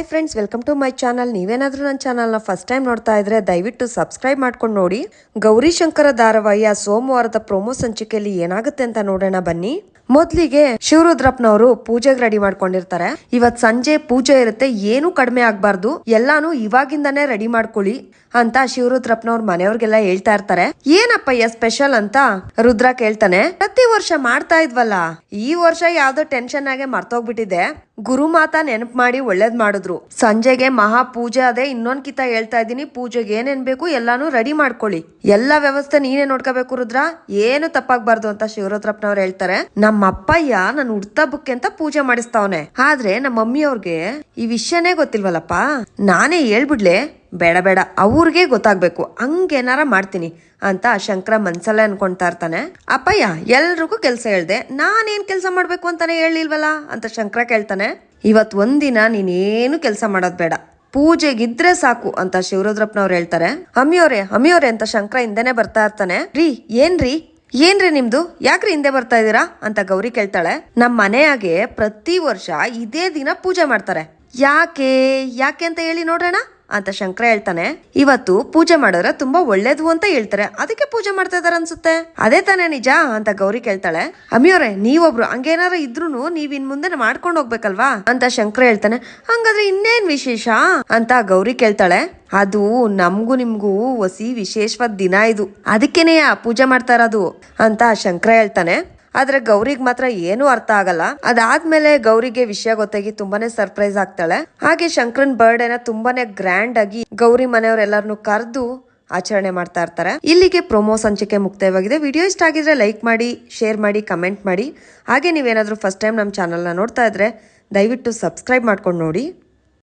Hi friends welcome to my channel ನೀವೇನಾದರೂ ನನ್ನ ಚಾನಲ್ನ ಫಸ್ಟ್ ಟೈಮ್ ನೋಡ್ತಾ ಇದ್ರೆ ದಯವಿಟ್ಟು ಸಬ್ಸ್ಕ್ರೈಬ್ ಮಾಡ್ಕೊಂಡು ನೋಡಿ. ಗೌರಿ ಶಂಕರ ಧಾರಾವಾಹಿಯ ಸೋಮವಾರದ ಪ್ರೊಮೋ ಸಂಚಿಕೆಯಲ್ಲಿ ಏನಾಗುತ್ತೆ ಅಂತ ನೋಡೋಣ ಬನ್ನಿ. ಮೊದ್ಲಿಗೆ ಶಿವರುದ್ರಪ್ಪನವರು ಪೂಜೆಗೆ ರೆಡಿ ಮಾಡ್ಕೊಂಡಿರ್ತಾರೆ. ಇವತ್ ಸಂಜೆ ಪೂಜೆ ಇರುತ್ತೆ, ಏನು ಕಡಿಮೆ ಆಗ್ಬಾರ್ದು. ಎಲ್ಲಾನು ಇವಾಗಿಂದಾನೇ ರೆಡಿ ಮಾಡ್ಕೊಳ್ಳಿ ಅಂತ ಶಿವರುದ್ರಪ್ಪನವ್ರ ಮನೆಯವ್ರಿಗೆಲ್ಲ ಹೇಳ್ತಾ ಇರ್ತಾರೆ. ಏನಪ್ಪಯ್ಯ ಸ್ಪೆಷಲ್ ಅಂತ ರುದ್ರ ಕೇಳ್ತಾನೆ. ಪ್ರತಿ ವರ್ಷ ಮಾಡ್ತಾ ಇದ್ವಲ್ಲ, ಈ ವರ್ಷ ಯಾವ್ದೋ ಟೆನ್ಷನ್ ಆಗಿ ಮರ್ತೋಗ್ಬಿಟ್ಟಿದೆ. ಗುರುಮಾತಾ ನೆನಪು ಮಾಡಿ ಒಳ್ಳೇದ್ ಮಾಡಿದ್ರು. ಸಂಜೆಗೆ ಮಹಾ ಪೂಜೆ ಅದೇ ಇನ್ನೊಂದ್ ಕಿತ ಹೇಳ್ತಾ ಇದ್ದೀನಿ. ಪೂಜೆಗೆ ಏನೇನ್ ಬೇಕು ಎಲ್ಲಾನು ರೆಡಿ ಮಾಡ್ಕೊಳ್ಳಿ. ಎಲ್ಲಾ ವ್ಯವಸ್ಥೆ ನೀನೇ ನೋಡ್ಕೋಬೇಕು ರುದ್ರ. ಏನು ತಪ್ಪಾಗ್ಬಾರ್ದು ಅಂತ ಶಿವರತ್ರಪ್ಪನವ್ರು ಹೇಳ್ತಾರೆ. ನಮ್ಮ ಅಪ್ಪಯ್ಯ ನನ್ ಹುಡ್ತಬ್ಬಕ್ಕೆ ಅಂತ ಪೂಜೆ ಮಾಡಿಸ್ತಾವನೆ. ಆದ್ರೆ ನಮ್ಮ ಮಮ್ಮಿ ಅವ್ರಿಗೆ ಈ ವಿಷಯನೇ ಗೊತ್ತಿಲ್ವಲ್ಲಪ್ಪ. ನಾನೇ ಹೇಳ್ಬಿಡ್ಲೆ, ಬೇಡ ಬೇಡ, ಅವ್ರಿಗೆ ಗೊತ್ತಾಗ್ಬೇಕು. ಹಂಗೇನಾರ ಮಾಡ್ತೀನಿ ಅಂತ ಶಂಕರ ಮನ್ಸಲ್ಲೇ ಅನ್ಕೊಂತಾ ಇರ್ತಾನೆ. ಅಪ್ಪಯ್ಯ, ಎಲ್ರಿಗೂ ಕೆಲ್ಸ ಹೇಳ್ದೆ. ನಾನೇನ್ ಕೆಲ್ಸ ಮಾಡ್ಬೇಕು ಅಂತಾನೆ ಹೇಳಿಲ್ವಲ್ಲ ಅಂತ ಶಂಕರ ಕೇಳ್ತಾನೆ. ಇವತ್ ಒಂದಿನ ನೀನೇನು ಕೆಲಸ ಮಾಡೋದು ಬೇಡ. ಪೂಜೆಗಿದ್ರೆ ಸಾಕು ಅಂತ ಶಿವರುದ್ರಪ್ಪನವ್ರು ಹೇಳ್ತಾರೆ. ಅಮ್ಮಿಯವ್ರೆ ಅಮ್ಮಿಯವ್ರೆ ಅಂತ ಶಂಕರ ಹಿಂದೆನೆ ಬರ್ತಾ ಇರ್ತಾನೆ. ರೀ, ಏನ್ರಿ? ಏನ್ರಿ ನಿಮ್ದು? ಯಾಕ್ರಿ ಹಿಂದೆ ಬರ್ತಾ ಇದೀರಾ ಅಂತ ಗೌರಿ ಕೇಳ್ತಾಳೆ. ನಮ್ಮ ಮನೆಯಾಗೆ ಪ್ರತಿ ವರ್ಷ ಇದೇ ದಿನ ಪೂಜೆ ಮಾಡ್ತಾರೆ. ಯಾಕೆ? ಯಾಕೆ ಅಂತ ಹೇಳಿ ನೋಡೋಣ ಅಂತ ಶಂಕರ ಹೇಳ್ತಾನೆ. ಇವತ್ತು ಪೂಜೆ ಮಾಡಿದ್ರೆ ತುಂಬಾ ಒಳ್ಳೇದು ಅಂತ ಹೇಳ್ತಾರೆ. ಅದಕ್ಕೆ ಪೂಜೆ ಮಾಡ್ತಾ ಇದಾರೆ ಅನ್ಸುತ್ತೆ. ಅದೇ ತಾನೇ ನಿಜ ಅಂತ ಗೌರಿ ಕೇಳ್ತಾಳೆ. ಅಮ್ಮಿಯವ್ರೆ, ನೀವೊಬ್ರು ಹಂಗೇನಾರ ಇದ್ರು ನೀವ್ ಇನ್ ಮುಂದೆ ಮಾಡ್ಕೊಂಡು ಹೋಗ್ಬೇಕಲ್ವಾ? ಅಂತ ಶಂಕರ ಹೇಳ್ತಾನೆ. ಹಂಗಾದ್ರೆ ಇನ್ನೇನ್ ವಿಶೇಷ? ಅಂತ ಗೌರಿ ಕೇಳ್ತಾಳೆ. ಅದು ನಮ್ಗೂ ನಿಮ್ಗೂ ಹೊಸಿ ವಿಶೇಷವಾದ ದಿನ ಇದು. ಅದಕ್ಕೇನೆ ಪೂಜೆ ಮಾಡ್ತಾ ಇರೋದು ಅಂತ ಶಂಕರ ಹೇಳ್ತಾನೆ. ಆದ್ರೆ ಗೌರಿಗ್ ಮಾತ್ರ ಏನು ಅರ್ಥ ಆಗಲ್ಲ. ಅದಾದ್ಮೇಲೆ ಗೌರಿಗೆ ವಿಷಯ ಗೊತ್ತಾಗಿ ತುಂಬಾನೇ ಸರ್ಪ್ರೈಸ್ ಆಗ್ತಾಳೆ. ಹಾಗೆ ಶಂಕರನ್ ಬರ್ಡೇನ ತುಂಬಾನೇ ಗ್ರ್ಯಾಂಡ್ ಆಗಿ ಗೌರಿ ಮನೆಯವರೆಲ್ಲರನ್ನು ಕರೆದು ಆಚರಣೆ ಮಾಡ್ತಾ ಇರ್ತಾರೆ. ಇಲ್ಲಿಗೆ ಪ್ರೊಮೋ ಸಂಚಿಕೆ ಮುಕ್ತಾಯವಾಗಿದೆ. ವಿಡಿಯೋ ಇಷ್ಟ ಆಗಿದ್ರೆ ಲೈಕ್ ಮಾಡಿ, ಶೇರ್ ಮಾಡಿ, ಕಮೆಂಟ್ ಮಾಡಿ. ಹಾಗೆ ನೀವೇನಾದ್ರೂ ಫಸ್ಟ್ ಟೈಮ್ ನಮ್ಮ ಚಾನಲ್ನ ನೋಡ್ತಾ ಇದ್ರೆ ದಯವಿಟ್ಟು ಸಬ್ಸ್ಕ್ರೈಬ್ ಮಾಡ್ಕೊಂಡು ನೋಡಿ.